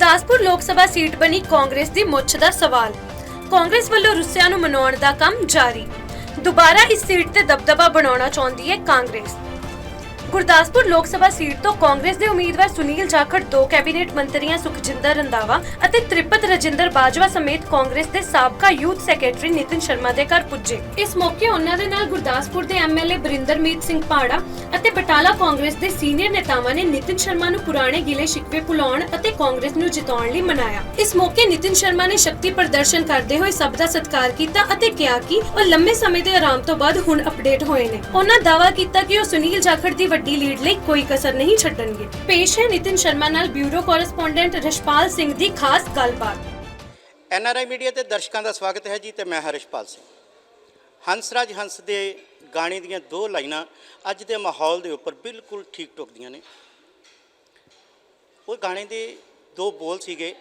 ਗੁਰਦਾਸਪੁਰ ਲੋਕ ਸਭਾ ਸੀਟ ਬਣੀ ਕਾਂਗਰਸ ਦੀ ਮੁੱਛ ਦਾ ਸਵਾਲ। ਕਾਂਗਰਸ ਵੱਲੋਂ ਰੁੱਸਿਆਂ ਨੂੰ ਮਨਾਉਣ ਦਾ ਕੰਮ ਜਾਰੀ। ਦੁਬਾਰਾ ਇਸ ਸੀਟ ਤੇ ਦਬਦਬਾ ਬਣਾਉਣਾ ਚਾਹੁੰਦੀ ਹੈ ਕਾਂਗਰਸ। ਗੁਰਦਾਸਪੁਰ ਲੋਕ ਸਭਾ ਸੀਟ ਤੋਂ ਕਾਂਗਰਸ ਦੇ ਉਮੀਦਵਾਰ ਸੁਨੀਲ ਜਾਖੜ, ਦੋ ਕੈਬਨਿਟ ਮੰਤਰੀਆਂ ਸੁਖਜਿੰਦਰ ਰੰਧਾਵਾ ਅਤੇ ਤ੍ਰਿਪਤ ਰਜਿੰਦਰ ਬਾਜਵਾ ਸਮੇਤ ਕਾਂਗਰਸ ਦੇ ਸਾਬਕਾ ਯੂਥ ਸੈਕਟਰੀ ਨਿਤਿਨ ਸ਼ਰਮਾ ਦੇ ਘਰ ਪੁੱਜੇ। ਇਸ ਮੌਕੇ ਉਹਨਾਂ ਦੇ ਨਾਲ ਗੁਰਦਾਸਪੁਰ ਦੇ ਐਮਐਲਏ ਬਰਿੰਦਰਮੀਤ ਸਿੰਘ ਪਾੜਾ ਅਤੇ ਬਟਾਲਾ ਕਾਂਗਰਸ ਦੇ ਸੀਨੀਅਰ ਨੇਤਾਵਾਂ ਨੇ ਨਿਤਿਨ ਸ਼ਰਮਾ ਨੂੰ ਪੁਰਾਣੇ ਗਿਲੇ ਸ਼ਿਕਵੇ ਭੁਲਾਉਣ ਅਤੇ ਕਾਂਗਰਸ ਨੂੰ ਜਿਤਾਉਣ ਲਈ ਮਨਾਇਆ। ਇਸ ਮੌਕੇ ਨਿਤਿਨ ਸ਼ਰਮਾ ਨੇ ਸ਼ਕਤੀ ਪ੍ਰਦਰਸ਼ਨ ਕਰਦੇ ਹੋਏ ਸਭ ਦਾ ਸਤਿਕਾਰ ਕੀਤਾ ਅਤੇ ਕਿਹਾ ਕਿ ਉਹ ਲੰਮੇ ਸਮੇਂ ਦੇ ਆਰਾਮ ਤੋਂ ਬਾਅਦ ਹੁਣ ਅਪਡੇਟ ਹੋਏ ਨੇ। ਉਹਨਾਂ ਦਾਅਵਾ ਕੀਤਾ ਕਿ ਉਹ ਸੁਨੀਲ ਜਾਖੜ ਦੀ ਵੱਡੀ ਲੀਡ ਲਈ ਕੋਈ ਕਸਰ ਨਹੀਂ ਛੱਡਣਗੇ। ਪੇਸ਼ ਹੈ ਨਿਤਿਨ ਸ਼ਰਮਾ ਨਾਲ ਬਿਊਰੋ ਕੋਰਸਪੋਂਡੈਂਟ ਰਸ਼ਪਾਲ ਸਿੰਘ ਦੀ ਖਾਸ ਗੱਲਬਾਤ। ਐਨਆਰਆਈ ਮੀਡੀਆ ਤੇ ਦਰਸ਼ਕਾਂ ਦਾ ਸਵਾਗਤ ਹੈ ਜੀ ਤੇ ਮੈਂ ਹਰਿਸ਼ਪਾਲ ਸਿੰਘ। ਹੰਸਰਾਜ ਹੰਸ ਦੇ ਗਾਣੇ ਦੀਆਂ ਦੋ ਲਾਈਨਾਂ ਅੱਜ ਦੇ ਮਾਹੌਲ ਦੇ ਉੱਪਰ ਬਿਲਕੁਲ ਠੀਕ ਟੁਕਦੀਆਂ ਨੇ। ਉਹ ਗਾਣੇ ਦੇ ਦੋ ਬੋਲ ਸੀਗੇ,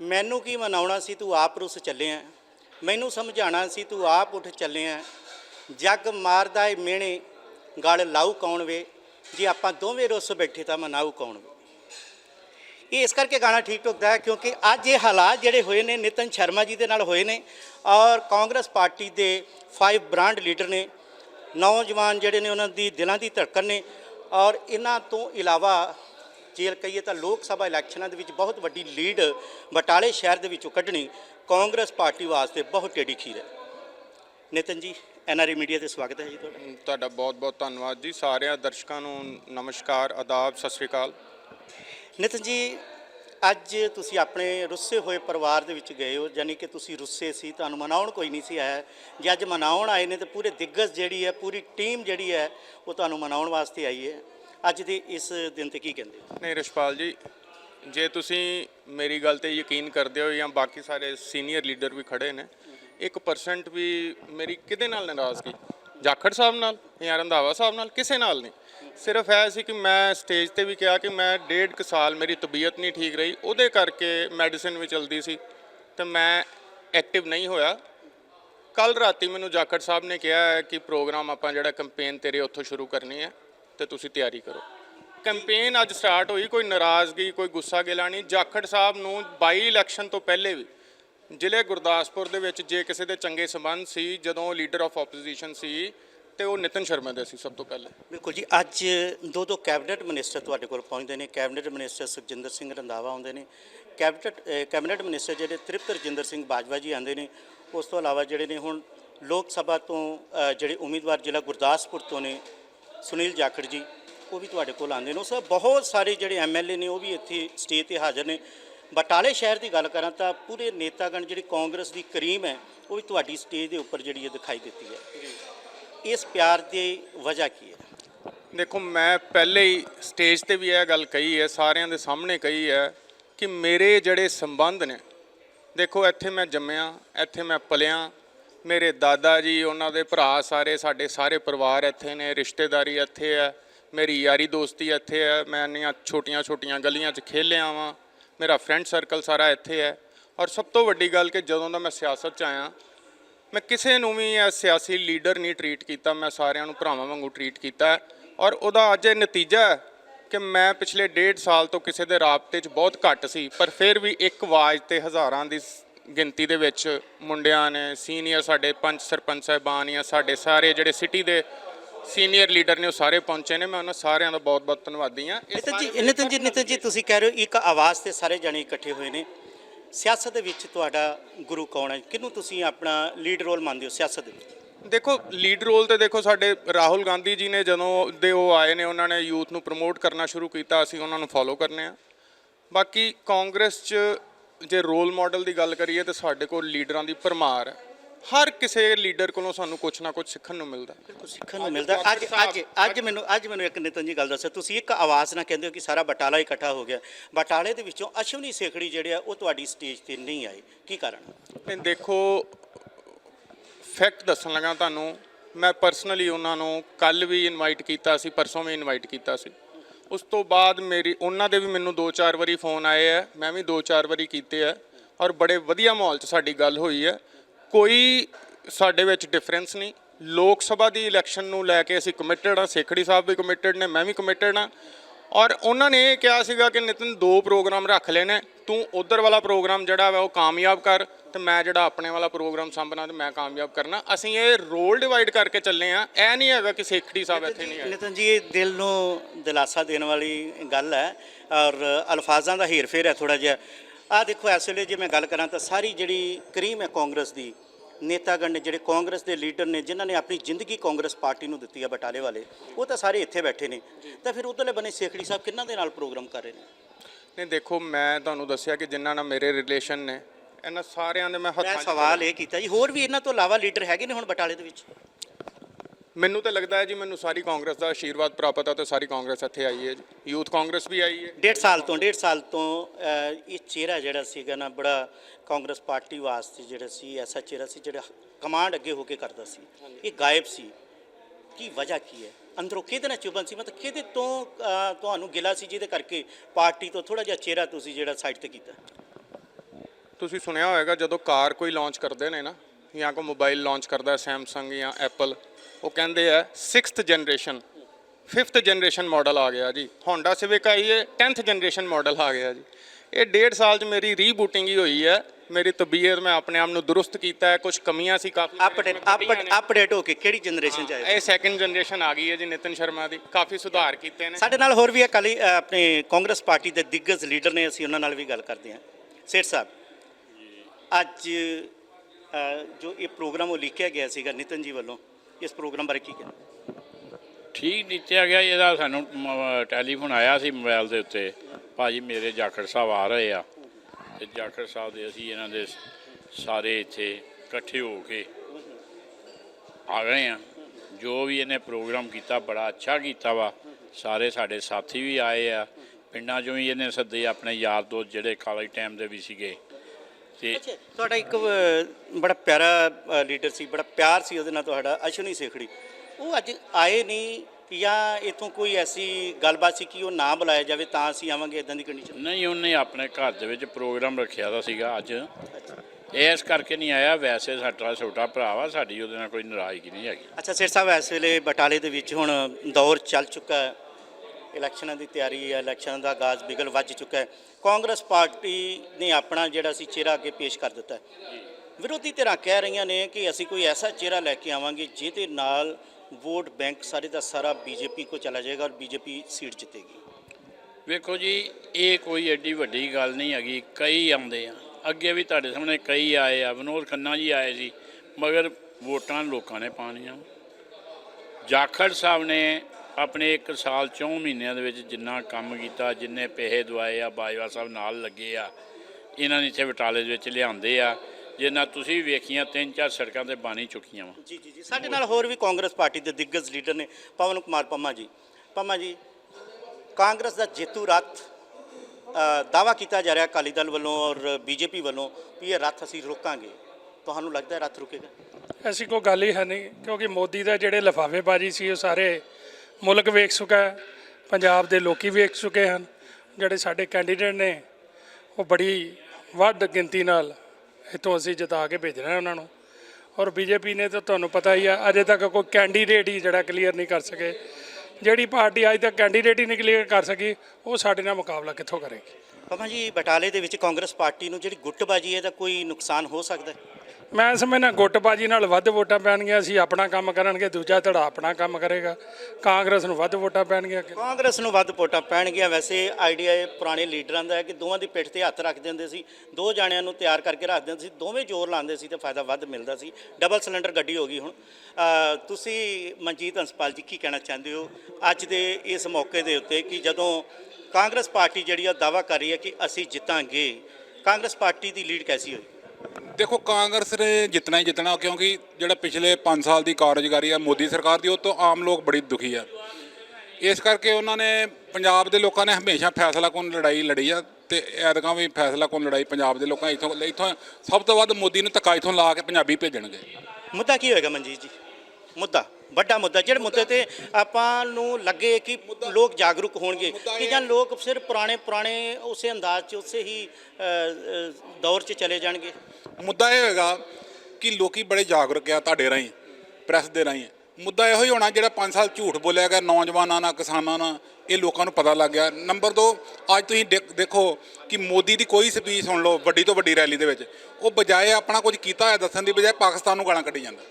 ਮੈਨੂੰ ਕੀ ਮਨਾਉਣਾ ਸੀ ਤੂੰ ਆਪ ਰੁੱਸ ਚੱਲਿਆ, ਮੈਨੂੰ ਸਮਝਾਉਣਾ ਸੀ ਤੂੰ ਆਪ ਉੱਠ ਚੱਲਿਆ, ਜੱਗ ਮਾਰਦਾ ਏ ਮਿਹਣੇ ਗਲ ਲਾਊ ਕੌਣ ਵੇ, ਜੇ ਆਪਾਂ ਦੋਵੇਂ ਰੁੱਸ ਬੈਠੇ ਤਾਂ ਮਨਾਊ ਕੌਣ ਵੇ? ਇਹ ਇਸ ਕਰਕੇ ਗਾਣਾ ਠੀਕ ਠੁਕਦਾ ਹੈ ਕਿਉਂਕਿ ਅੱਜ ਇਹ ਹਾਲਾਤ ਜਿਹੜੇ ਹੋਏ ਨੇ, ਨਿਤਨ ਸ਼ਰਮਾ ਜੀ ਦੇ ਨਾਲ ਹੋਏ ਨੇ ਔਰ ਕਾਂਗਰਸ ਪਾਰਟੀ ਦੇ ਫਾਈਵ ਬ੍ਰਾਂਡ ਲੀਡਰ ਨੇ, ਨੌਜਵਾਨ ਜਿਹੜੇ ਨੇ ਉਹਨਾਂ ਦੀ ਦਿਲਾਂ ਦੀ ਧੜਕਣ ਨੇ ਔਰ ਇਹਨਾਂ ਤੋਂ ਇਲਾਵਾ ਜੇਲ ਕਹੀਏ ਤਾਂ ਲੋਕ ਸਭਾ ਇਲੈਕਸ਼ਨਾਂ ਦੇ ਵਿੱਚ ਬਹੁਤ ਵੱਡੀ ਲੀਡ ਬਟਾਲੇ ਸ਼ਹਿਰ ਦੇ ਵਿੱਚੋਂ ਕੱਢਣੀ ਕਾਂਗਰਸ ਪਾਰਟੀ ਵਾਸਤੇ ਬਹੁਤ ਟੇਢੀ ਖੀਰ ਹੈ। ਨਿਤਨ ਜੀ ਐਨਆਰਏ ਮੀਡੀਆ ਤੇ ਸਵਾਗਤ ਹੈ ਜੀ ਤੁਹਾਡਾ। ਤੁਹਾਡਾ ਬਹੁਤ-ਬਹੁਤ ਧੰਨਵਾਦ ਜੀ, ਸਾਰਿਆਂ ਦਰਸ਼ਕਾਂ ਨੂੰ ਨਮਸਕਾਰ, ਆਦਾਬ, ਸਤਿ ਸ੍ਰੀ ਅਕਾਲ। ਨਿਤਨ ਜੀ, ਅੱਜ ਤੁਸੀਂ ਆਪਣੇ ਰੁੱਸੇ ਹੋਏ ਪਰਿਵਾਰ ਦੇ ਵਿੱਚ ਗਏ ਹੋ, ਯਾਨੀ ਕਿ ਤੁਸੀਂ ਰੁੱਸੇ ਸੀ, ਤੁਹਾਨੂੰ ਮਨਾਉਣ ਕੋਈ ਨਹੀਂ ਸੀ ਆਇਆ। ਜੇ ਅੱਜ ਮਨਾਉਣ ਆਏ ਨੇ ਤੇ ਪੂਰੇ ਦਿੱਗਜ ਜਿਹੜੀ ਹੈ, ਪੂਰੀ ਟੀਮ ਜਿਹੜੀ ਹੈ, ਉਹ ਤੁਹਾਨੂੰ ਮਨਾਉਣ ਵਾਸਤੇ ਆਈ ਹੈ। ਅੱਜ ਦੇ ਇਸ ਦਿਨ ਤੇ ਕੀ ਕਹਿੰਦੇ ਹੋ? ਨਹੀਂ ਰਿਸ਼ਪਾਲ ਜੀ, ਜੇ ਤੁਸੀਂ ਮੇਰੀ ਗੱਲ ਤੇ ਯਕੀਨ ਕਰਦੇ ਹੋ ਜਾਂ ਬਾਕੀ ਸਾਰੇ ਸੀਨੀਅਰ ਲੀਡਰ ਵੀ ਖੜੇ ਨੇ 1% ਵੀ ਮੇਰੀ ਕਿਹਦੇ ਨਾਲ ਨਾਰਾਜ਼ਗੀ ਜਾਖੜ ਸਾਹਿਬ ਨਾਲ, ਜਾਂ ਰੰਧਾਵਾ ਸਾਹਿਬ ਨਾਲ, ਕਿਸੇ ਨਾਲ ਨਹੀਂ। ਸਿਰਫ ਇਹ ਸੀ ਕਿ ਮੈਂ ਸਟੇਜ ਤੇ ਵੀ ਕਿਹਾ ਕਿ ਮੈਂ ਡੇਢ ਕੁ ਸਾਲ ਮੇਰੀ ਤਬੀਅਤ ਨਹੀਂ ਠੀਕ ਰਹੀ। ਉਹਦੇ ਕਰਕੇ ਮੈਡੀਸਿਨ ਵੀ ਚਲਦੀ ਸੀ ਤੇ ਮੈਂ ਐਕਟਿਵ ਨਹੀਂ ਹੋਇਆ। ਕੱਲ ਰਾਤੀ ਮੈਨੂੰ ਜਾਖੜ ਸਾਹਿਬ ਨੇ ਕਿਹਾ ਹੈ ਕਿ ਪ੍ਰੋਗਰਾਮ ਆਪਾਂ ਜਿਹੜਾ ਕੈਂਪੇਨ ਤੇਰੇ ਉੱਥੋਂ ਸ਼ੁਰੂ ਕਰਨੀ ਹੈ, ਤੇ ਤੁਸੀਂ ਤਿਆਰੀ ਕਰੋ। ਕੈਂਪੇਨ ਅੱਜ ਸਟਾਰਟ ਹੋਈ, ਕੋਈ ਨਾਰਾਜ਼ਗੀ, ਕੋਈ ਗੁੱਸਾ ਗਿਲਾ ਨਹੀਂ। ਜਾਖੜ ਸਾਹਿਬ ਨੂੰ 22 ਇਲੈਕਸ਼ਨ ਤੋਂ ਪਹਿਲੇ ਵੀ ਜ਼ਿਲ੍ਹੇ ਗੁਰਦਾਸਪੁਰ ਦੇ ਵਿੱਚ ਜੇ ਕਿਸੇ ਦੇ ਚੰਗੇ ਸੰਬੰਧ ਸੀ, ਜਦੋਂ ਲੀਡਰ ਆਫ ਆਪੋਜੀਸ਼ਨ ਸੀ, ਤੇ ਉਹ ਨਿਤਨ ਸ਼ਰਮਾ ਦੇ ਸੀ ਸਭ ਤੋਂ ਪਹਿਲੇ। ਬਿਲਕੁਲ ਜੀ, ਅੱਜ ਦੋ ਦੋ ਕੈਬਨਿਟ ਮਿਨਿਸਟਰ ਤੁਹਾਡੇ ਕੋਲ ਪਹੁੰਚਦੇ ਨੇ। ਕੈਬਨਿਟ ਮਿਨਿਸਟਰ ਸੁਖਜਿੰਦਰ ਸਿੰਘ ਰੰਧਾਵਾ ਆਉਂਦੇ ਨੇ। ਕੈਬਨਿਟ ਕੈਬਨਿਟ ਮਿਨਿਸਟਰ ਜਿਹੜੇ ਤ੍ਰਿਪਤ ਰਜਿੰਦਰ ਸਿੰਘ ਬਾਜਵਾ ਜੀ ਆਉਂਦੇ ਨੇ। ਉਸ ਤੋਂ ਇਲਾਵਾ ਜਿਹੜੇ ਨੇ ਹੁਣ ਲੋਕ ਸਭਾ ਤੋਂ ਜਿਹੜੇ ਉਮੀਦਵਾਰ ਜ਼ਿਲ੍ਹਾ ਗੁਰਦਾਸਪੁਰ ਤੋਂ ਨੇ, ਸੁਨੀਲ ਜਾਖੜ ਜੀ, ਉਹ ਵੀ ਤੁਹਾਡੇ ਕੋਲ ਆਉਂਦੇ ਨੇ। ਉਸ ਤੋਂ ਬਹੁਤ ਸਾਰੇ ਜਿਹੜੇ ਐਮਐਲਏ ਨੇ, ਉਹ ਵੀ ਇੱਥੇ ਸਟੇਜ ਤੇ ਹਾਜ਼ਰ ਨੇ। ਬਟਾਲੇ ਸ਼ਹਿਰ ਦੀ ਗੱਲ ਕਰਾਂ ਤਾਂ ਪੂਰੇ ਨੇਤਾਗਣ ਜਿਹੜੀ ਕਾਂਗਰਸ ਦੀ ਕਰੀਮ ਹੈ ਉਹ ਵੀ ਤੁਹਾਡੀ ਸਟੇਜ ਦੇ ਉੱਪਰ ਜਿਹੜੀ ਹੈ ਦਿਖਾਈ ਦਿੱਤੀ ਹੈ। ਇਸ ਪਿਆਰ ਦੀ ਵਜ੍ਹਾ ਕੀ ਹੈ? ਦੇਖੋ ਮੈਂ ਪਹਿਲੇ ਹੀ ਸਟੇਜ ਤੇ ਵੀ ਇਹ ਗੱਲ ਕਹੀ ਹੈ ਸਾਰਿਆਂ ਦੇ ਸਾਹਮਣੇ ਕਹੀ ਹੈ ਕਿ ਮੇਰੇ ਜਿਹੜੇ ਸੰਬੰਧ ਨੇ ਦੇਖੋ ਇੱਥੇ ਮੈਂ ਜੰਮਿਆ ਇੱਥੇ ਮੈਂ ਪਲਿਆ ਮੇਰੇ ਦਾਦਾ ਜੀ ਉਹਨਾਂ ਦੇ ਭਰਾ ਸਾਰੇ ਸਾਡੇ ਸਾਰੇ ਪਰਿਵਾਰ ਇੱਥੇ ਨੇ ਰਿਸ਼ਤੇਦਾਰੀ ਇੱਥੇ ਹੈ ਮੇਰੀ ਯਾਰੀ ਦੋਸਤੀ ਇੱਥੇ ਹੈ ਮੈਂ ਇੰਨੀਆਂ ਛੋਟੀਆਂ ਛੋਟੀਆਂ ਗਲੀਆਂ 'ਚ ਖੇਲਿਆ ਵਾਂ ਮੇਰਾ ਫਰੈਂਡ ਸਰਕਲ ਸਾਰਾ ਇੱਥੇ ਹੈ। ਔਰ ਸਭ ਤੋਂ ਵੱਡੀ ਗੱਲ ਕਿ ਜਦੋਂ ਦਾ ਮੈਂ ਸਿਆਸਤ 'ਚ ਆਇਆ, ਮੈਂ ਕਿਸੇ ਨੂੰ ਵੀ ਐ ਸਿਆਸੀ ਲੀਡਰ ਨਹੀਂ ਟਰੀਟ ਕੀਤਾ, ਮੈਂ ਸਾਰਿਆਂ ਨੂੰ ਭਰਾਵਾਂ ਵਾਂਗੂ ਟਰੀਟ ਕੀਤਾ ਔਰ ਉਹਦਾ ਅੱਜ ਇਹ ਨਤੀਜਾ ਹੈ ਕਿ ਮੈਂ ਪਿਛਲੇ ਡੇਢ ਸਾਲ ਤੋਂ ਕਿਸੇ ਦੇ ਰਾਬਤੇ 'ਚ ਬਹੁਤ ਘੱਟ ਸੀ, ਪਰ ਫਿਰ ਵੀ ਇੱਕ ਆਵਾਜ਼ ਤੇ ਹਜ਼ਾਰਾਂ ਦੀ ਗਿਣਤੀ ਦੇ ਵਿੱਚ ਮੁੰਡਿਆਂ ਨੇ ਸੀਨੀਅਰ ਸਾਡੇ ਪੰਚ ਸਰਪੰਚ ਸਾਹਿਬਾਨ ਜਾਂ ਸਾਡੇ ਸਾਰੇ ਜਿਹੜੇ ਸਿਟੀ ਦੇ ਸੀਨੀਅਰ ਲੀਡਰ ਨੇ ਉਹ ਸਾਰੇ ਪਹੁੰਚੇ ਨੇ ਮੈਂ ਉਹਨਾਂ ਸਾਰਿਆਂ ਦਾ ਬਹੁਤ-ਬਹੁਤ ਧੰਨਵਾਦੀ ਇਹ ਨਿਤਨ ਜੀ ਨਿਤਨ ਜੀ ਨਿਤਨ ਜੀ ਤੁਸੀਂ ਕਹਿ ਰਹੇ ਹੋ ਇੱਕ ਆਵਾਜ਼ ਤੇ ਸਾਰੇ ਜਣੇ ਇਕੱਠੇ ਹੋਏ ਨੇ। ਸਿਆਸਤ ਦੇ ਵਿੱਚ ਤੁਹਾਡਾ ਗੁਰੂ ਕੌਣ ਹੈ? ਕਿਹਨੂੰ ਤੁਸੀਂ ਆਪਣਾ ਲੀਡ ਰੋਲ ਮੰਨਦੇ ਹੋ ਸਿਆਸਤ ਦੇ ਵਿੱਚ? ਦੇਖੋ ਲੀਡ ਰੋਲ ਤੇ ਦੇਖੋ ਸਾਡੇ ਰਾਹੁਲ ਗਾਂਧੀ ਜੀ ਨੇ ਜਦੋਂ ਦੇ ਉਹ ਆਏ ਨੇ ਉਹਨਾਂ ਨੇ ਯੂਥ ਨੂੰ ਪ੍ਰਮੋਟ ਕਰਨਾ ਸ਼ੁਰੂ ਕੀਤਾ ਅਸੀਂ ਉਹਨਾਂ ਨੂੰ ਫੋਲੋ ਕਰਨੇ ਆ। ਬਾਕੀ ਕਾਂਗਰਸ 'ਚ ਜੇ ਰੋਲ ਮਾਡਲ ਦੀ ਗੱਲ ਕਰੀਏ ਤੇ ਸਾਡੇ ਕੋਲ ਲੀਡਰਾਂ ਦੀ ਭਰਮਾਰ ਹੈ। ਹਰ ਕਿਸੇ ਲੀਡਰ ਕੋਲੋਂ ਸਾਨੂੰ ਕੁਝ ਨਾ ਕੁਝ ਸਿੱਖਣ ਨੂੰ ਮਿਲਦਾ। ਸਿੱਖਣ ਨੂੰ ਮਿਲਦਾ। ਅੱਜ ਅੱਜ ਅੱਜ ਮੈਨੂੰ ਅੱਜ ਮੈਨੂੰ ਇੱਕ ਨਿਤਨ ਜੀ ਗੱਲ ਦੱਸੋ। ਤੁਸੀਂ ਇੱਕ ਆਵਾਜ਼ ਨਾਲ ਕਹਿੰਦੇ ਹੋ ਕਿ ਸਾਰਾ ਬਟਾਲਾ ਇਕੱਠਾ ਹੋ ਗਿਆ। ਬਟਾਲੇ ਦੇ ਵਿੱਚੋਂ ਅਸ਼ਵਨੀ ਸੇਖੜੀ ਜਿਹੜੇ ਆ ਉਹ ਤੁਹਾਡੀ ਸਟੇਜ ਤੇ ਨਹੀਂ ਆਏ ਕੀ ਕਾਰਨ? ਨਹੀਂ ਦੇਖੋ ਫੈਕਟ ਦੱਸਣ ਲੱਗਾ ਤੁਹਾਨੂੰ। ਮੈਂ ਪਰਸਨਲੀ ਉਹਨਾਂ ਨੂੰ ਕੱਲ ਵੀ ਇਨਵਾਈਟ ਕੀਤਾ ਸੀ ਪਰਸੋਂ ਵੀ ਇਨਵਾਈਟ ਕੀਤਾ ਸੀ। ਉਸ ਤੋਂ ਬਾਅਦ ਮੇਰੀ ਉਹਨਾਂ ਦੇ ਵੀ ਮੈਨੂੰ 2-4 ਵਾਰੀ ਫੋਨ ਆਏ ਆ। ਮੈਂ ਵੀ 2-4 ਵਾਰੀ ਕੀਤੇ ਆ। ਔਰ ਬੜੇ ਵਧੀਆ ਮਾਹੌਲ 'ਚ ਸਾਡੀ ਗੱਲ ਹੋਈ ਹੈ ਕੋਈ ਸਾਡੇ ਵਿੱਚ ਡਿਫਰੈਂਸ ਨਹੀਂ। ਲੋਕ ਸਭਾ ਦੀ ਇਲੈਕਸ਼ਨ ਨੂੰ ਲੈ ਕੇ ਅਸੀਂ ਕਮਿਟਡ ਆ ਸੇਖੜੀ ਸਾਹਿਬ ਵੀ ਕਮਿਟਡ ਨੇ, ਮੈਂ ਵੀ ਕਮਿਟਡ ਆ ਔਰ ਉਹਨਾਂ ਨੇ ਇਹ ਕਿਹਾ ਸੀਗਾ ਕਿ ਨਿਤਨ ਦੋ ਪ੍ਰੋਗਰਾਮ ਰੱਖ ਲੈਣੇ ਤੂੰ ਉਧਰ ਵਾਲਾ ਪ੍ਰੋਗਰਾਮ ਜਿਹੜਾ ਵਾ ਉਹ ਕਾਮਯਾਬ ਕਰ ਤੇ ਮੈਂ ਜਿਹੜਾ ਆਪਣੇ ਵਾਲਾ ਪ੍ਰੋਗਰਾਮ ਸੰਭਣਾ ਤੇ ਮੈਂ ਕਾਮਯਾਬ ਕਰਨਾ। ਅਸੀਂ ਇਹ ਰੋਲ ਡਿਵਾਈਡ ਕਰਕੇ ਚੱਲੇ ਆ ਇਹ ਨਹੀਂ ਹੈਗਾ ਕਿ ਸੇਖੜੀ ਸਾਹਿਬ ਇੱਥੇ ਨਹੀਂ ਆਏ ਨਿਤਨ ਜੀ, ਇਹ ਦਿਲ ਨੂੰ ਦਿਲਾਸਾ ਦੇਣ ਵਾਲੀ ਗੱਲ ਹੈ ਔਰ ਅਲਫਾਜ਼ਾਂ ਦਾ ਹੇਰ-ਫੇਰ ਹੈ ਥੋੜਾ ਜਿਹਾ। ਆ ਦੇਖੋ ਇਸ ਵੇਲੇ ਜੇ ਮੈਂ ਗੱਲ ਕਰਾਂ ਤਾਂ ਸਾਰੀ ਜਿਹੜੀ ਕਰੀਮ ਹੈ ਕਾਂਗਰਸ ਦੀ ਨੇਤਾਗਣ ਨੇ ਜਿਹੜੇ ਕਾਂਗਰਸ ਦੇ ਲੀਡਰ ਨੇ ਜਿਨ੍ਹਾਂ ਨੇ ਆਪਣੀ ਜ਼ਿੰਦਗੀ ਕਾਂਗਰਸ ਪਾਰਟੀ ਨੂੰ ਦਿੱਤੀ ਹੈ ਬਟਾਲੇ ਵਾਲੇ ਉਹ ਤਾਂ ਸਾਰੇ ਇੱਥੇ ਬੈਠੇ ਨੇ। ਤਾਂ ਫਿਰ ਉਧਰਲੇ ਬਨੇ ਸੇਖੜੀ ਸਾਹਿਬ ਕਿੰਨਾਂ ਦੇ ਨਾਲ ਪ੍ਰੋਗਰਾਮ ਕਰ ਰਹੇ ਨੇ? ਨਹੀਂ ਦੇਖੋ ਮੈਂ ਤੁਹਾਨੂੰ ਦੱਸਿਆ ਕਿ ਜਿਨ੍ਹਾਂ ਨਾਲ ਮੇਰੇ ਰਿਲੇਸ਼ਨ ਨੇ ਇਹਨਾਂ ਸਾਰਿਆਂ ਦੇ ਮੈਂ ਹੱਥਾਂ ਸਵਾਲ ਇਹ ਕੀਤਾ ਜੀ ਹੋਰ ਵੀ ਇਹਨਾਂ ਤੋਂ ਇਲਾਵਾ ਲੀਡਰ ਹੈਗੇ ਨੇ ਹੁਣ ਬਟਾਲੇ ਦੇ ਵਿੱਚ? ਮੈਨੂੰ ਤਾਂ ਲੱਗਦਾ ਹੈ ਜੀ ਮੈਨੂੰ ਸਾਰੀ ਕਾਂਗਰਸ ਦਾ ਆਸ਼ੀਰਵਾਦ ਪ੍ਰਾਪਤ ਹੈ ਤੇ ਸਾਰੀ ਕਾਂਗਰਸ ਇੱਥੇ ਆਈ ਹੈ ਜੀ। ਯੂਥ ਕਾਂਗਰਸ ਵੀ ਆਈ ਹੈ। ਡੇਢ ਸਾਲ ਤੋਂ ਡੇਢ ਸਾਲ ਤੋਂ ਅਹ, ਇਹ ਚਿਹਰਾ ਜਿਹੜਾ ਸੀਗਾ ਨਾ ਬੜਾ ਕਾਂਗਰਸ ਪਾਰਟੀ ਵਾਸਤੇ ਜਿਹੜਾ ਸੀ ਐਸਾ ਚਿਹਰਾ ਸੀ ਜਿਹੜਾ ਕਮਾਂਡ ਅੱਗੇ ਹੋ ਕੇ ਕਰਦਾ ਸੀ। ਇਹ ਗਾਇਬ ਸੀ। ਕੀ ਵਜ੍ਹਾ ਕੀ ਹੈ? ਅੰਦਰੋਂ ਕਿਹਦੇ ਨਾਲ ਚੁਭਨ ਸੀ? ਮਤਲਬ ਕਿਹਦੇ ਤੋਂ ਅਹ, ਤੁਹਾਨੂੰ ਗਿਲਾ ਸੀ ਜਿਹਦੇ ਕਰਕੇ ਪਾਰਟੀ ਤੋਂ ਥੋੜਾ ਜਿਹਾ ਚਿਹਰਾ ਤੁਸੀਂ ਜਿਹੜਾ ਸਾਈਡ ਤੇ ਕੀਤਾ? ਤੁਸੀਂ ਸੁਣਿਆ ਹੋਵੇਗਾ ਜਦੋਂ ਕਾਰ ਕੋਈ ਲਾਂਚ ਕਰਦੇ ਨੇ ਨਾ ਜਾਂ ਕੋਈ ਮੋਬਾਈਲ ਲਾਂਚ ਕਰਦਾ ਸੈਮਸੰਗ ਜਾਂ ਐਪਲ ਉਹ ਕਹਿੰਦੇ ਆ 6th generation 5th generation model ਆ ਗਿਆ ਜੀ। Honda Civic ਆਈ ਹੈ 10th ਜਨਰੇਸ਼ਨ ਮਾਡਲ ਆ ਗਿਆ ਜੀ। ਇਹ ਡੇਢ ਸਾਲ 'ਚ ਮੇਰੀ ਰੀਬੂਟਿੰਗ ਹੀ ਹੋਈ ਹੈ। ਮੇਰੀ ਤਬੀਅਤ ਮੈਂ ਆਪਣੇ ਆਪ ਨੂੰ ਦਰੁਸਤ ਕੀਤਾ ਹੈ ਕੁਝ ਕਮੀਆਂ ਸੀ ਕਾਫੀ। ਅਪਡੇਟ ਅਪਡੇਟ ਹੋ ਕੇ ਕਿਹੜੀ ਜਨਰੇਸ਼ਨ ਚ ਆਏ ਇਹ ਸੈਕੰਡ ਜਨਰੇਸ਼ਨ ਆ ਗਈ ਹੈ ਜੀ ਨਿਤਨ ਸ਼ਰਮਾ ਦੀ। ਕਾਫੀ ਸੁਧਾਰ ਕੀਤੇ ਨੇ। ਸਾਡੇ ਨਾਲ ਹੋਰ ਵੀ ਅਕਾਲੀ ਆਪਣੇ ਕਾਂਗਰਸ ਪਾਰਟੀ ਦੇ ਦਿੱਗਜ ਲੀਡਰ ਨੇ ਅਸੀਂ ਉਹਨਾਂ ਨਾਲ ਵੀ ਗੱਲ ਕਰਦੇ ਹਾਂ। ਸੇਠ ਸਾਹਿਬ ਅੱਜ ਜੋ ਇਹ ਪ੍ਰੋਗਰਾਮ ਉਹ ਲਿਖਿਆ ਗਿਆ ਸੀਗਾ ਨਿਤਨ ਜੀ ਵੱਲੋਂ, ਇਸ ਪ੍ਰੋਗਰਾਮ ਬਾਰੇ ਕੀ ਕਹਿਣਾ? ਠੀਕ ਦਿੱਤਿਆ ਗਿਆ, ਇਹਦਾ ਸਾਨੂੰ ਟੈਲੀਫੋਨ ਆਇਆ ਸੀ ਮੋਬਾਈਲ ਦੇ ਉੱਤੇ, ਭਾਜੀ ਮੇਰੇ ਜਾਖੜ ਸਾਹਿਬ ਆ ਰਹੇ ਆ। ਤੇ ਜਾਖੜ ਸਾਹਿਬ ਦੇ ਅਸੀਂ ਇਹਨਾਂ ਦੇ ਸਾਰੇ ਇੱਥੇ ਇਕੱਠੇ ਹੋ ਕੇ ਆ ਗਏ ਆ। ਜੋ ਵੀ ਇਹਨੇ ਪ੍ਰੋਗਰਾਮ ਕੀਤਾ, ਬੜਾ ਅੱਛਾ ਕੀਤਾ ਵਾ। ਸਾਰੇ ਸਾਡੇ ਸਾਥੀ ਵੀ ਆਏ ਆ। ਪਿੰਡਾਂ ਚੋਂ ਵੀ ਇਹਨੇ ਸੱਦੇ ਆਪਣੇ ਯਾਰ ਦੋਸਤ ਜਿਹੜੇ ਕਾਲਜ ਟਾਈਮ ਦੇ ਵੀ ਸੀਗੇ ਤੇ ਅੱਛਾ ਤੁਹਾਡਾ ਇੱਕ ਅਹ, ਬੜਾ ਪਿਆਰਾ ਲੀਡਰ ਸੀ ਬੜਾ ਪਿਆਰ ਸੀ ਉਹਦੇ ਨਾਲ ਤੁਹਾਡਾ ਅਸ਼ਵਨੀ ਸੇਖੜੀ। ਉਹ ਅੱਜ ਆਏ ਨਹੀਂ ਜਾਂ ਇਥੋਂ ਕੋਈ ਐਸੀ ਗੱਲਬਾਤ ਸੀ ਕਿ ਉਹ ਨਾ ਬੁਲਾਇਆ ਜਾਵੇ ਤਾਂ ਅਸੀਂ ਆਵਾਂਗੇ ਇਦਾਂ ਦੀ ਕੰਡੀਸ਼ਨ ਨਹੀਂ ਉਹਨੇ ਆਪਣੇ ਘਰ ਦੇ ਵਿੱਚ ਪ੍ਰੋਗਰਾਮ ਰੱਖਿਆ ਦਾ ਸੀਗਾ ਅੱਜ। ਇਸ ਕਰਕੇ ਨਹੀਂ ਆਇਆ ਵੈਸੇ ਸਾਡਾ ਛੋਟਾ ਭਰਾ ਵਾ ਸਾਡੀ ਉਹਦੇ ਨਾਲ ਕੋਈ ਨਾਰਾਜ਼ਗੀ ਨਹੀਂ ਹੈਗੀ। ਅੱਛਾ ਸੇਠ ਸਾਹਿਬ ਇਸ ਵੇਲੇ ਬਟਾਲੇ ਦੇ ਵਿੱਚ ਹੁਣ ਦੌਰ ਚੱਲ ਚੁੱਕਾ ਹੈ। ਇਲੈਕਸ਼ਨਾਂ ਦੀ ਤਿਆਰੀ ਹੈ ਇਲੈਕਸ਼ਨ ਦਾ ਆਗਾਜ਼ ਬਿਗਲ ਵੱਜ ਚੁੱਕਾ ਹੈ। ਕਾਂਗਰਸ ਪਾਰਟੀ ਨੇ ਆਪਣਾ ਜਿਹੜਾ ਸੀ ਚਿਹਰਾ ਅੱਗੇ ਪੇਸ਼ ਕਰ ਦਿੱਤਾ ਹੈ। ਵਿਰੋਧੀ ਧਿਰਾਂ ਕਹਿ ਰਹੀਆਂ ਨੇ ਕਿ ਅਸੀਂ ਕੋਈ ਐਸਾ ਚਿਹਰਾ ਲੈ ਕੇ ਆਵਾਂਗੇ ਜਿਹਦੇ ਨਾਲ ਵੋਟ ਬੈਂਕ ਸਾਰੇ ਦਾ ਸਾਰਾ ਬੀਜੇਪੀ ਕੋ ਚਲਾ ਜਾਏਗਾ ਔਰ ਬੀਜੇਪੀ ਸੀਟ ਜਿੱਤੇਗੀ। ਵੇਖੋ ਜੀ ਇਹ ਕੋਈ ਐਡੀ ਵੱਡੀ ਗੱਲ ਨਹੀਂ ਹੈਗੀ। ਕਈ ਆਉਂਦੇ ਆ। ਅੱਗੇ ਵੀ ਤੁਹਾਡੇ ਸਾਹਮਣੇ ਕਈ ਆਏ ਆ। ਵਿਨੋਦ ਖੰਨਾ ਜੀ ਆਏ ਸੀ ਮਗਰ ਵੋਟਾਂ ਲੋਕਾਂ ਨੇ ਪਾਣੀਆਂ ਜਾਖੜ ਸਾਹਿਬ ਨੇ ਆਪਣੇ 1 ਸਾਲ 4 ਮਹੀਨਿਆਂ ਦੇ ਵਿੱਚ ਜਿੰਨਾ ਕੰਮ ਕੀਤਾ ਜਿੰਨੇ ਪੈਸੇ ਦਵਾਏ ਆ ਬਾਜਵਾ ਸਾਹਿਬ ਨਾਲ ਲੱਗੇ ਆ ਇਹਨਾਂ ਨੇ ਇੱਥੇ ਬਟਾਲੇ ਦੇ ਵਿੱਚ ਲਿਆਂਦੇ ਆ। ਜਿੰਨਾ ਤੁਸੀਂ ਵੇਖੀਆਂ ਤਿੰਨ ਚਾਰ ਸੜਕਾਂ ਤੇ ਬਾਣੀ ਚੁੱਕੀਆਂ ਵਾ। ਜੀ ਜੀ ਜੀ। ਸਾਡੇ ਨਾਲ ਹੋਰ ਵੀ ਕਾਂਗਰਸ ਪਾਰਟੀ ਦੇ ਦਿੱਗਜ ਲੀਡਰ ਨੇ ਪਵਨ ਕੁਮਾਰ ਪੰਮਾ ਜੀ। ਪੰਮਾ ਜੀ ਕਾਂਗਰਸ ਦਾ ਜੇਤੂ ਰੱਥ ਦਾਵਾ ਕੀਤਾ ਜਾ ਰਿਹਾ ਅਕਾਲੀ ਦਲ ਵੱਲੋਂ ਔਰ ਬੀਜੇਪੀ ਵੱਲੋਂ ਵੀ ਇਹ ਰੱਥ ਅਸੀਂ ਰੋਕਾਂਗੇ। ਤੁਹਾਨੂੰ ਲੱਗਦਾ ਰੱਥ ਰੁਕੇਗਾ? ਐਸੀ ਕੋਈ ਗੱਲ ਹੀ ਹੈ ਨਹੀਂ ਕਿਉਂਕਿ ਮੋਦੀ ਦਾ ਜਿਹੜੇ ਲਫਾਫੇਬਾਜ਼ੀ ਸੀ ਉਹ ਸਾਰੇ ਮੁਲਕ ਵੇਖ ਚੁੱਕਾ ਹੈ, ਪੰਜਾਬ ਦੇ ਲੋਕੀ ਵੇਖ ਚੁੱਕੇ ਹਨ, ਜਿਹੜੇ ਸਾਡੇ ਕੈਂਡੀਡੇਟ ਨੇ, ਉਹ ਬੜੀ ਵੱਧ ਗਿਣਤੀ ਨਾਲ ਇੱਥੋਂ ਅਸੀਂ ਜਿਤਾ ਕੇ ਭੇਜਣਾ ਹੈ ਉਹਨਾਂ ਨੂੰ। ਔਰ ਬੀਜੇਪੀ ਨੇ ਤਾਂ ਤੁਹਾਨੂੰ ਪਤਾ ਹੀ ਆ, ਅਜੇ ਤੱਕ ਕੋਈ ਕੈਂਡੀਡੇਟ ਹੀ ਜਿਹੜਾ ਕਲੀਅਰ ਨਹੀਂ ਕਰ ਸਕੇ। ਜਿਹੜੀ ਪਾਰਟੀ ਅੱਜ ਤੱਕ ਕੈਂਡੀਡੇਟ ਹੀ ਨਹੀਂ ਕਲੀਅਰ ਕਰ ਸਕੀ, ਉਹ ਸਾਡੇ ਨਾਲ ਮੁਕਾਬਲਾ ਕਿੱਥੋਂ ਕਰੇਗੀ? ਪੰਮਾ ਜੀ, ਬਟਾਲੇ ਦੇ ਵਿੱਚ ਕਾਂਗਰਸ ਪਾਰਟੀ ਨੂੰ ਜਿਹੜੀ ਗੁੱਟਬਾਜੀ ਹੈ ਦਾ ਕੋਈ ਨੁਕਸਾਨ ਹੋ ਸਕਦਾ ਹੈ? ਮੈਂ ਸਮਝਣਾ ਗੁੱਟਬਾਜੀ ਨਾਲ ਵੱਧ ਵੋਟਾਂ ਪੈਣਗੀਆਂ, ਅਸੀਂ ਆਪਣਾ ਕੰਮ ਕਰਨਗੇ, ਦੂਜਾ ਧੜਾ ਆਪਣਾ ਕੰਮ ਕਰੇਗਾ। ਕਾਂਗਰਸ ਨੂੰ ਵੱਧ ਵੋਟਾਂ ਪੈਣਗੀਆਂ ਕਾਂਗਰਸ ਨੂੰ ਵੱਧ ਵੋਟਾਂ ਪੈਣਗੀਆਂ। ਵੈਸੇ ਆਈਡੀਆ ਇਹ ਪੁਰਾਣੇ ਲੀਡਰਾਂ ਦਾ ਹੈ ਕਿ ਦੋਵਾਂ ਦੀ ਪਿੱਠ ਤੇ ਹੱਥ ਰੱਖ ਦਿੰਦੇ ਸੀ। ਦੋ ਜਾਣਿਆਂ ਨੂੰ ਤਿਆਰ ਕਰਕੇ ਰੱਖ ਦਿੰਦੇ ਸੀ। ਦੋਵੇਂ ਜ਼ੋਰ ਲਾਉਂਦੇ ਸੀ ਤੇ ਫਾਇਦਾ ਵੱਧ ਮਿਲਦਾ ਸੀ। ਡਬਲ ਸਿਲੰਡਰ ਗੱਡੀ ਹੋ ਗਈ ਹੁਣ। ਤੁਸੀਂ ਮਨਜੀਤ ਹੰਸਪਾਲ ਜੀ ਕੀ ਕਹਿਣਾ ਚਾਹੁੰਦੇ ਹੋ ਅੱਜ ਦੇ ਇਸ ਮੌਕੇ ਦੇ ਉੱਤੇ ਕਿ ਜਦੋਂ ਕਾਂਗਰਸ ਪਾਰਟੀ ਜਿਹੜੀ ਆ ਦਾਵਾ ਕਰ ਰਹੀ ਹੈ ਕਿ ਅਸੀਂ ਜਿੱਤਾਂਗੇ। ਕਾਂਗਰਸ ਪਾਰਟੀ ਦੀ ਲੀਡ ਕੈਸੀ ਹੋਈ? ਦੇਖੋ, ਕਾਂਗਰਸ ਨੇ ਜਿੱਤਣਾ ਹੀ ਜਿੱਤਣਾ, ਕਿਉਂਕਿ ਜਿਹੜਾ ਪਿਛਲੇ 5 ਸਾਲ ਦੀ ਕਾਰਜਕਾਰੀ ਆ ਮੋਦੀ ਸਰਕਾਰ ਦੀ, ਉਹ ਤੋਂ ਆਮ ਲੋਕ ਬੜੀ ਦੁਖੀ ਆ। ਇਸ ਕਰਕੇ ਉਹਨਾਂ ਨੇ ਪੰਜਾਬ ਦੇ ਲੋਕਾਂ ਨੇ ਹਮੇਸ਼ਾ ਫੈਸਲਾ ਕੋਨ ਲੜਾਈ ਲੜੀ ਆ, ਤੇ ਐਤਕਾਂ ਵੀ ਫੈਸਲਾ ਕੋਨ ਲੜਾਈ ਪੰਜਾਬ ਦੇ ਲੋਕਾਂ ਇਥੋਂ ਇਥੋਂ ਸਭ ਤੋਂ ਵੱਧ ਮੋਦੀ ਨੂੰ ਧੱਕਾ ਇਥੋਂ ਲਾ ਕੇ ਪੰਜਾਬੀ ਭੇਜਣਗੇ। ਮੁੱਦਾ ਕੀ ਹੋਏਗਾ ਮਨਜੀਤ ਜੀ? ਮੁੱਦਾ? ਵੱਡਾ ਮੁੱਦਾ ਜਿਹੜੇ ਮੁੱਦੇ ਤੇ ਆਪਾਂ ਨੂੰ ਲੱਗੇ ਕਿ ਲੋਕ ਜਾਗਰੂਕ ਹੋਣਗੇ ਕਿ ਜਾਂ ਲੋਕ ਸਿਰਫ ਪੁਰਾਣੇ ਪੁਰਾਣੇ ਉਸੇ ਅੰਦਾਜ਼ 'ਚ ਉਸੇ ਹੀ ਦੌਰ 'ਚ ਚਲੇ ਜਾਣਗੇ? ਮੁੱਦਾ ਇਹ ਹੋਏਗਾ ਕਿ ਲੋਕੀ ਬੜੇ ਜਾਗਰੂਕ ਆ ਤੁਹਾਡੇ ਰਾਹੀਂ ਪ੍ਰੈਸ ਦੇ ਰਾਹੀਂ। ਮੁੱਦਾ ਇਹੋ ਹੀ ਹੋਣਾ ਜਿਹੜਾ 5 ਸਾਲ ਝੂਠ ਬੋਲਿਆ ਗਿਆ ਨੌਜਵਾਨਾਂ ਨਾਲ ਕਿਸਾਨਾਂ ਨਾਲ ਇਹ ਲੋਕਾਂ ਨੂੰ ਪਤਾ ਲੱਗ ਗਿਆ। ਨੰਬਰ 2 ਅੱਜ ਤੁਸੀਂ ਦੇਖੋ ਕਿ ਮੋਦੀ ਦੀ ਕੋਈ ਸਪੀਚ ਸੁਣ ਲਓ ਵੱਡੀ ਤੋਂ ਵੱਡੀ ਰੈਲੀ ਦੇ ਵਿੱਚ। ਉਹ ਬਜਾਏ ਆਪਣਾ ਕੁਝ ਕੀਤਾ ਹੋਇਆ ਦੱਸਣ ਦੀ ਬਜਾਏ ਪਾਕਿਸਤਾਨ ਨੂੰ ਗਾਲਾਂ ਕੱਢੀ ਜਾਂਦਾ।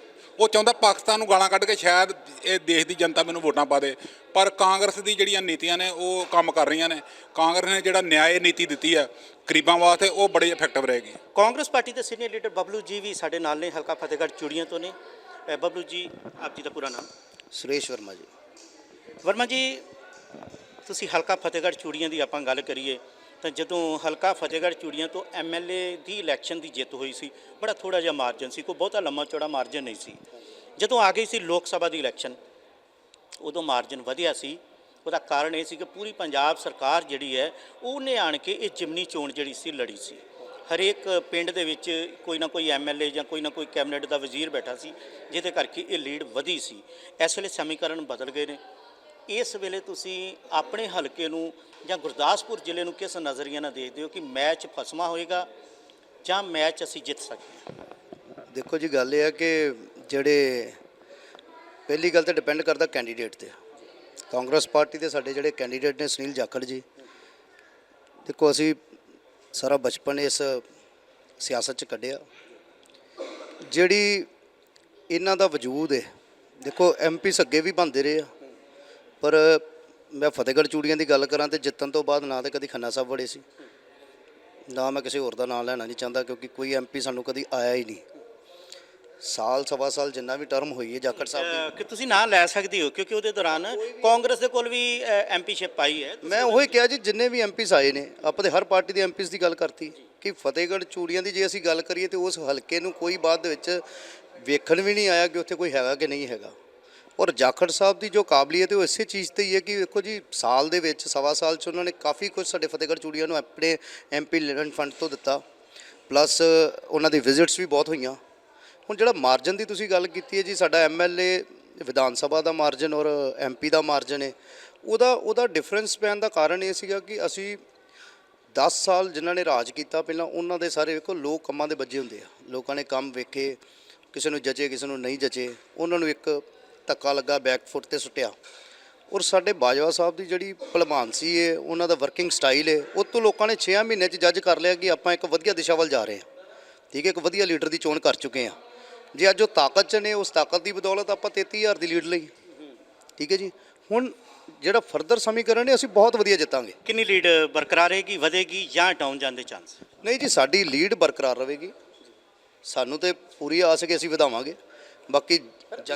ਉਹ ਚਾਹੁੰਦਾ ਪਾਕਿਸਤਾਨ ਨੂੰ ਗਾਲਾਂ ਕੱਢ ਕੇ ਸ਼ਾਇਦ ਇਹ ਦੇਸ਼ ਦੀ ਜਨਤਾ ਮੈਨੂੰ ਵੋਟਾਂ ਪਾ ਦੇ। ਪਰ ਕਾਂਗਰਸ ਦੀ ਜਿਹੜੀਆਂ ਨੀਤੀਆਂ ਨੇ ਉਹ ਕੰਮ ਕਰ ਰਹੀਆਂ ਨੇ। ਕਾਂਗਰਸ ਨੇ ਜਿਹੜਾ ਨਿਆਂ ਨੀਤੀ ਦਿੱਤੀ ਹੈ ਗਰੀਬਾਂ ਵਾਸਤੇ ਉਹ ਬੜੀ ਇਫੈਕਟਿਵ ਰਹੇਗੀ ਕਾਂਗਰਸ ਪਾਰਟੀ ਦੇ ਸੀਨੀਅਰ ਲੀਡਰ ਬਬਲੂ ਜੀ ਵੀ ਸਾਡੇ ਨਾਲ ਨੇ ਹਲਕਾ ਫਤਿਹਗੜ੍ਹ ਚੂੜੀਆਂ ਤੋਂ ਨੇ। ਬਬਲੂ ਜੀ ਆਪ ਜੀ ਦਾ ਪੂਰਾ ਨਾਮ? ਸੁਰੇਸ਼ ਵਰਮਾ ਜੀ। ਵਰਮਾ ਜੀ ਤੁਸੀਂ ਹਲਕਾ ਫਤਿਹਗੜ੍ਹ ਚੂੜੀਆਂ ਦੀ ਆਪਾਂ ਗੱਲ ਕਰੀਏ ਤਾਂ ਜਦੋਂ ਹਲਕਾ ਫਤਿਹਗੜ੍ਹ ਚੂੜੀਆਂ ਤੋਂ ਐਮਐਲਏ ਦੀ ਇਲੈਕਸ਼ਨ ਦੀ ਜਿੱਤ ਹੋਈ ਸੀ, ਬੜਾ ਥੋੜਾ ਜਿਹਾ ਮਾਰਜਨ ਸੀ, ਕੋਈ ਬਹੁਤਾ ਲੰਮਾ ਚੌੜਾ ਮਾਰਜਨ ਨਹੀਂ ਸੀ। ਜਦੋਂ ਆ ਗਈ ਸੀ ਲੋਕ ਸਭਾ ਦੀ ਇਲੈਕਸ਼ਨ, ਉਦੋਂ ਮਾਰਜਨ ਵਧਿਆ ਸੀ। ਉਹਦਾ ਕਾਰਨ ਇਹ ਸੀ ਕਿ ਪੂਰੀ ਪੰਜਾਬ ਸਰਕਾਰ ਜਿਹੜੀ ਹੈ, ਉਹਨੇ ਆਣ ਕੇ ਇਹ ਜਿਮਨੀ ਚੋਣ ਜਿਹੜੀ ਸੀ, ਲੜੀ ਸੀ। ਹਰੇਕ ਪਿੰਡ ਦੇ ਵਿੱਚ ਕੋਈ ਨਾ ਕੋਈ ਐਮਐਲਏ ਜਾਂ ਕੋਈ ਨਾ ਕੋਈ ਕੈਬਨਿਟ ਦਾ ਵਜ਼ੀਰ ਬੈਠਾ ਸੀ, ਜਿਹਦੇ ਕਰਕੇ ਇਹ ਲੀਡ ਵਧੀ ਸੀ। ਇਸ ਵੇਲੇ ਸਮੀਕਰਨ ਬਦਲ ਗਏ ਨੇ। ਇਸ ਵੇਲੇ ਤੁਸੀਂ ਆਪਣੇ ਹਲਕੇ ਨੂੰ ਜਾਂ ਗੁਰਦਾਸਪੁਰ ਜ਼ਿਲ੍ਹੇ ਨੂੰ ਕਿਸ ਨਜ਼ਰੀਏ ਨਾਲ ਦੇਖਦੇ ਹੋ ਕਿ ਮੈਚ ਫਸਮਾ ਹੋਏਗਾ ਜਾਂ ਮੈਚ ਅਸੀਂ ਜਿੱਤ ਸਕਦੇ ਹਾਂ ਦੇਖੋ ਜੀ, ਗੱਲ ਇਹ ਹੈ ਕਿ ਜਿਹੜੇ ਪਹਿਲੀ ਗੱਲ ਤਾਂ ਡਿਪੈਂਡ ਕਰਦਾ ਕੈਂਡੀਡੇਟ ਤੇ। ਕਾਂਗਰਸ ਪਾਰਟੀ ਦੇ ਸਾਡੇ ਜਿਹੜੇ ਕੈਂਡੀਡੇਟ ਨੇ ਸੁਨੀਲ ਜਾਖੜ ਜੀ। ਦੇਖੋ, ਅਸੀਂ ਸਾਰਾ ਬਚਪਨ ਇਸ ਸਿਆਸਤ 'ਚ ਕੱਢਿਆ। ਜਿਹੜੀ ਇਹਨਾਂ ਦਾ ਵਜੂਦ ਹੈ ਦੇਖੋ ਐਮਪੀ ਅੱਗੇ ਵੀ ਬਣਦੇ ਰਹੇ ਆ। ਪਰ ਮੈਂ ਫਤਿਹਗੜ੍ਹ ਚੂੜੀਆਂ ਦੀ ਗੱਲ ਕਰਾਂ ਤੇ ਜਿੱਤਣ ਤੋਂ ਬਾਅਦ ਨਾ ਤੇ ਕਦੀ ਖੰਨਾ ਸਾਹਿਬ ਵੜੇ ਸੀ। ਨਾ ਮੈਂ ਕਿਸੇ ਹੋਰ ਦਾ ਨਾਮ ਲੈਣਾ ਨਹੀਂ ਚਾਹੁੰਦਾ ਕਿਉਂਕਿ ਕੋਈ ਐਮਪੀ ਸਾਨੂੰ ਕਦੀ ਆਇਆ ਹੀ ਨਹੀਂ। ਸਾਲ ਸਵਾ ਸਾਲ ਜਿੰਨਾ ਵੀ ਟਰਮ ਹੋਈ ਹੈ ਜਾਖੜ ਸਾਹਿਬ ਦੀ। ਕਿ ਤੁਸੀਂ ਨਾਂ ਲੈ ਸਕਦੇ ਹੋ ਕਿਉਂਕਿ ਉਹਦੇ ਦੌਰਾਨ ਕਾਂਗਰਸ ਦੇ ਕੋਲ ਵੀ ਐਮਪੀਸ਼ਿਪ ਆਈ ਹੈ। ਮੈਂ ਉਹੀ ਕਿਹਾ ਜੀ ਜਿੰਨੇ ਵੀ ਐਮਪੀਸ ਆਏ ਨੇ ਆਪਾਂ ਤੇ ਹਰ ਪਾਰਟੀ ਦੇ ਐਮਪੀਸ ਦੀ ਗੱਲ ਕਰਤੀ ਕਿ ਫਤਿਹਗੜ੍ਹ ਚੂੜੀਆਂ ਦੀ ਜੇ ਅਸੀਂ ਗੱਲ ਕਰੀਏ ਤੇ ਉਸ ਹਲਕੇ ਨੂੰ ਕੋਈ ਬਾਅਦ ਵਿੱਚ ਵੇਖਣ ਵੀ ਨਹੀਂ ਆਇਆ ਕਿ ਉੱਥੇ ਕੋਈ ਹੈਗਾ ਕਿ ਨਹੀਂ ਹੈਗਾ। ਔਰ ਜਾਖੜ ਸਾਹਿਬ ਦੀ ਜੋ ਕਾਬਲੀਅਤ ਹੈ ਉਹ ਇਸੇ ਚੀਜ਼ ਤੇ ਹੀ ਹੈ ਕਿ ਵੇਖੋ ਜੀ, ਸਾਲ ਦੇ ਵਿੱਚ, ਸਵਾ ਸਾਲ ਚ ਉਹਨਾਂ ਨੇ ਕਾਫੀ ਕੁਝ ਸਾਡੇ ਫਤਿਹਗੜ੍ਹ ਚੂੜੀਆਂ ਨੂੰ ਆਪਣੇ ਐਮਪੀ ਲੈਣ ਫੰਡ ਤੋਂ ਦਿੱਤਾ। ਪਲੱਸ ਉਹਨਾਂ ਦੀ ਵਿਜ਼ਿਟਸ ਵੀ ਬਹੁਤ ਹੋਈਆਂ। ਹੁਣ ਜਿਹੜਾ ਮਾਰਜਨ ਦੀ ਤੁਸੀਂ ਗੱਲ ਕੀਤੀ ਹੈ ਜੀ, ਸਾਡਾ ਐਮਐਲਏ ਵਿਧਾਨ ਸਭਾ ਦਾ ਮਾਰਜਨ ਔਰ ਐਮਪੀ ਦਾ ਮਾਰਜਨ ਹੈ। ਉਹਦਾ ਉਹਦਾ ਡਿਫਰੈਂਸ ਪੈਣ ਦਾ ਕਾਰਨ ਇਹ ਸੀਗਾ ਕਿ ਅਸੀਂ 10 ਸਾਲ ਜਿਨ੍ਹਾਂ ਨੇ ਰਾਜ ਕੀਤਾ ਪਹਿਲਾਂ, ਉਹਨਾਂ ਦੇ ਸਾਰੇ ਵੇਖੋ ਲੋਕ ਕੰਮਾਂ ਦੇ ਬੱਜੇ ਹੁੰਦੇ ਆ। ਲੋਕਾਂ ਨੇ ਕੰਮ ਵੇਖੇ, ਕਿਸੇ ਨੂੰ ਜਚੇ, ਕਿਸੇ ਨੂੰ ਨਹੀਂ ਜਚੇ। ਉਹਨਾਂ ਨੂੰ ਇੱਕ ਧੱਕਾ ਲੱਗਾ ਬੈਕ ਫੁੱਟ ਤੇ ਸੁੱਟਿਆ। ਔਰ ਸਾਡੇ ਬਾਜਵਾ ਸਾਹਿਬ ਦੀ ਜਿਹੜੀ ਭਲਮਾਨਸੀ ਹੈ ਉਹਨਾਂ ਦਾ ਵਰਕਿੰਗ ਸਟਾਈਲ ਹੈ ਉਹ ਤੋਂ ਲੋਕਾਂ ਨੇ 6 ਮਹੀਨੇ 'ਚ ਜੱਜ ਕਰ ਲਿਆ ਕਿ ਆਪਾਂ ਇੱਕ ਵਧੀਆ ਦਿਸ਼ਾ ਵੱਲ ਜਾ ਰਹੇ ਹਾਂ। ਠੀਕ ਹੈ ਇੱਕ ਵਧੀਆ ਲੀਡਰ ਦੀ ਚੋਣ ਕਰ ਚੁੱਕੇ ਹਾਂ। ਜੇ ਅੱਜ ਉਹ ਤਾਕਤ 'ਚ ਨੇ ਉਸ ਤਾਕਤ ਦੀ ਬਦੌਲਤ ਆਪਾਂ 33000 ਦੀ ਲੀਡ ਲਈ। ਠੀਕ ਹੈ ਜੀ ਹੁਣ ਜਿਹੜਾ ਫਰਦਰ ਸਮੀਕਰਨ ਹੈ ਅਸੀਂ ਬਹੁਤ ਵਧੀਆ ਜਿੱਤਾਂਗੇ। ਕਿੰਨੀ ਲੀਡ ਬਰਕਰਾਰ ਰਹੇਗੀ ਵਧੇਗੀ ਜਾਂ ਡਾਊਨ ਜਾਣ ਦੇ ਚਾਂਸ ਨਹੀਂ ਜੀ ਸਾਡੀ ਲੀਡ ਬਰਕਰਾਰ ਰਹੇਗੀ। ਸਾਨੂੰ ਤੇ ਪੂਰੀ ਆਸ ਹੈ ਕਿ ਅਸੀਂ ਵਧਾਵਾਂਗੇ। ਬਾਕੀ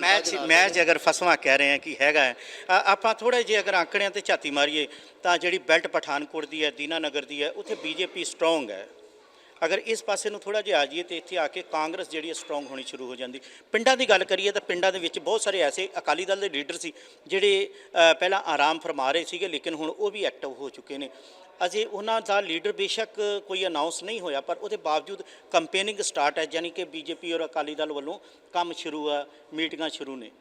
ਮੈਚ ਮੈਚ ਅਗਰ ਫਸਵਾ ਕਹਿ ਰਹੇ ਹਾਂ ਕਿ ਹੈਗਾ ਹੈ, ਆਪਾਂ ਥੋੜਾ ਜਿਹਾ ਅਗਰ ਆંકੜਿਆਂ ਤੇ ਝਾਤੀ ਮਾਰੀਏ ਤਾਂ ਜਿਹੜੀ ਬੈਲਟ ਪਠਾਨਕੋਟ ਦੀ ਹੈ ਦੀਨਾਨਗਰ ਦੀ ਹੈ ਉੱਥੇ ਬੀਜੇਪੀ ਸਟਰੋਂਗ ਹੈ। ਅਗਰ ਇਸ ਪਾਸੇ ਨੂੰ ਥੋੜਾ ਜਿਹਾ ਆ ਜਾਈਏ ਤੇ ਇੱਥੇ ਆ ਕੇ ਕਾਂਗਰਸ ਜਿਹੜੀ ਹੈ ਸਟਰੋਂਗ ਹੋਣੀ ਸ਼ੁਰੂ ਹੋ ਜਾਂਦੀ। ਪਿੰਡਾਂ ਦੀ ਗੱਲ ਕਰੀਏ ਤਾਂ ਪਿੰਡਾਂ ਦੇ ਵਿੱਚ ਬਹੁਤ ਸਾਰੇ ਐਸੇ ਅਕਾਲੀ ਦਲ ਦੇ ਲੀਡਰ ਸੀ ਜਿਹੜੇ ਅ, ਪਹਿਲਾਂ ਆਰਾਮ ਫਰਮਾ ਰਹੇ ਸੀਗੇ ਲੇਕਿਨ ਹੁਣ ਉਹ ਵੀ ਐਕਟਿਵ ਹੋ ਚੁੱਕੇ ਨੇ। ਅਜੇ ਉਹਨਾਂ ਦਾ ਲੀਡਰ ਬੇਸ਼ੱਕ ਕੋਈ ਅਨਾਉਂਸ ਨਹੀਂ ਹੋਇਆ, ਪਰ ਉਹਦੇ ਬਾਵਜੂਦ ਕੰਪੇਨਿੰਗ ਸਟਾਰਟ ਹੈ ਯਾਨੀ ਕਿ ਬੀਜੇਪੀ ਔਰ ਅਕਾਲੀ ਦਲ ਵੱਲੋਂ ਕੰਮ ਸ਼ੁਰੂ ਆ, ਮੀਟਿੰਗਾਂ ਸ਼ੁਰੂ ਨੇ।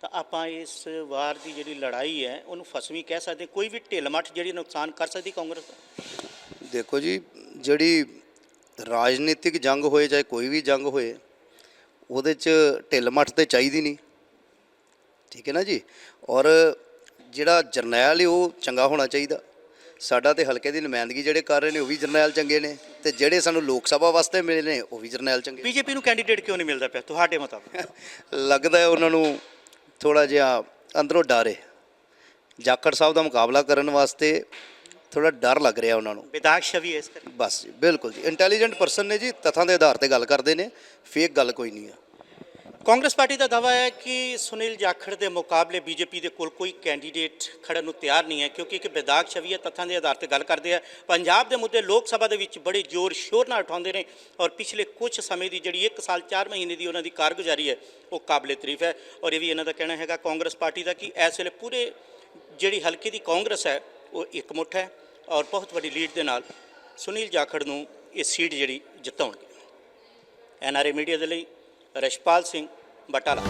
ਤਾਂ ਆਪਾਂ ਇਸ ਵਾਰ ਦੀ ਜਿਹੜੀ ਲੜਾਈ ਹੈ, ਉਹਨੂੰ ਫਸਵੀਂ ਕਹਿ ਸਕਦੇ ਕੋਈ ਵੀ ਢਿੱਲ ਮੱਠ ਜਿਹੜੀ ਨੁਕਸਾਨ ਕਰ ਸਕਦੀ ਕਾਂਗਰਸ? ਦਾ ਦੇਖੋ ਜੀ, ਜਿਹੜੀ ਰਾਜਨੀਤਿਕ ਜੰਗ ਹੋਏ, ਚਾਹੇ ਕੋਈ ਵੀ ਜੰਗ ਹੋਏ, ਉਹਦੇ 'ਚ ਢਿੱਲ ਮੱਠ ਤੇ ਚਾਹੀਦੀ ਨਹੀਂ। ਠੀਕ ਹੈ ਨਾ ਜੀ? ਔਰ ਜਿਹੜਾ ਜਰਨੈਲ ਉਹ ਚੰਗਾ ਹੋਣਾ ਚਾਹੀਦਾ। ਸਾਡਾ ਤੇ ਹਲਕੇ ਦੀ ਨੁਮਾਇੰਦਗੀ ਜਿਹੜੇ ਕਰ ਰਹੇ ਨੇ ਉਹ ਵੀ ਜਰਨੈਲ ਚੰਗੇ ਨੇ ਤੇ ਜਿਹੜੇ ਸਾਨੂੰ ਲੋਕ ਸਭਾ ਵਾਸਤੇ ਮਿਲੇ ਨੇ ਉਹ ਵੀ ਜਰਨੈਲ ਚੰਗੇ ਬੀਜੇਪੀ ਨੂੰ ਕੈਂਡੀਡੇਟ ਕਿਉਂ ਨਹੀਂ ਮਿਲਦਾ ਪਿਆ ਤੁਹਾਡੇ ਮੁਤਾਬਕ? ਲੱਗਦਾ ਹੈ ਉਹਨਾਂ ਨੂੰ ਥੋੜਾ ਜਿਹਾ ਅੰਦਰੋਂ ਡਰ ਹੈ। ਜਾਖੜ ਸਾਹਿਬ ਦਾ ਮੁਕਾਬਲਾ ਕਰਨ ਵਾਸਤੇ ਥੋੜਾ ਡਰ ਲੱਗ ਰਿਹਾ ਉਹਨਾਂ ਨੂੰ। ਵਿਦਾਕ ਛਵੀ ਹੈ ਇਸ ਕਰਕੇ। ਬਸ ਜੀ ਬਿਲਕੁਲ ਜੀ। ਇੰਟੈਲੀਜੈਂਟ ਪਰਸਨ ਨੇ ਜੀ ਤਥਾਂ ਦੇ ਆਧਾਰ ਤੇ ਗੱਲ ਕਰਦੇ ਨੇ ਫੇਕ ਗੱਲ ਕੋਈ ਨਹੀਂ ਆ ਕਾਂਗਰਸ ਪਾਰਟੀ ਦਾ ਦਾਵਾ ਹੈ ਕਿ ਸੁਨੀਲ ਜਾਖੜ ਦੇ ਮੁਕਾਬਲੇ ਬੀਜੇਪੀ ਦੇ ਕੋਲ ਕੋਈ ਕੈਂਡੀਡੇਟ ਖੜਨ ਨੂੰ ਤਿਆਰ ਨਹੀਂ ਹੈ, ਕਿਉਂਕਿ ਇੱਕ ਵਿਦਾਕ ਛਵੀ ਤੱਥਾਂ ਦੇ ਆਧਾਰ ਤੇ ਗੱਲ ਕਰਦੇ ਆ। ਪੰਜਾਬ ਦੇ ਮੁੱਦੇ ਲੋਕ ਸਭਾ ਦੇ ਵਿੱਚ ਬੜੇ ਜ਼ੋਰ ਸ਼ੋਰ ਨਾਲ ਉਠਾਉਂਦੇ ਨੇ ਔਰ ਪਿਛਲੇ ਕੁਝ ਸਮੇਂ ਦੀ ਜਿਹੜੀ 1 ਸਾਲ 4 ਮਹੀਨੇ ਦੀ ਉਹਨਾਂ ਦੀ ਕਾਰਗੁਜ਼ਾਰੀ ਹੈ, ਉਹ ਕਾਬਲੇ ਤਾਰੀਫ ਹੈ। ਔਰ ਇਹ ਵੀ ਇਹਨਾਂ ਦਾ ਕਹਿਣਾ ਹੈਗਾ ਕਾਂਗਰਸ ਪਾਰਟੀ ਦਾ ਕਿ ਇਸ ਵੇਲੇ ਪੂਰੇ ਜਿਹੜੀ ਹਲਕੇ ਦੀ ਕਾਂਗਰਸ ਹੈ, ਉਹ ਇਕਮੁੱਠ ਹੈ ਔਰ ਬਹੁਤ ਵੱਡੀ ਲੀਡ ਦੇ ਨਾਲ ਸੁਨੀਲ ਜਾਖੜ ਨੂੰ ਇਹ ਸੀਟ ਜਿਹੜੀ ਜਿਤਾਉਣਗੇ। ਐਨਆਰਏ ਮੀਡੀਆ ਦੇ ਲਈ ਰਸ਼ਪਾਲ ਸਿੰਘ ਬਟਾਲਾ।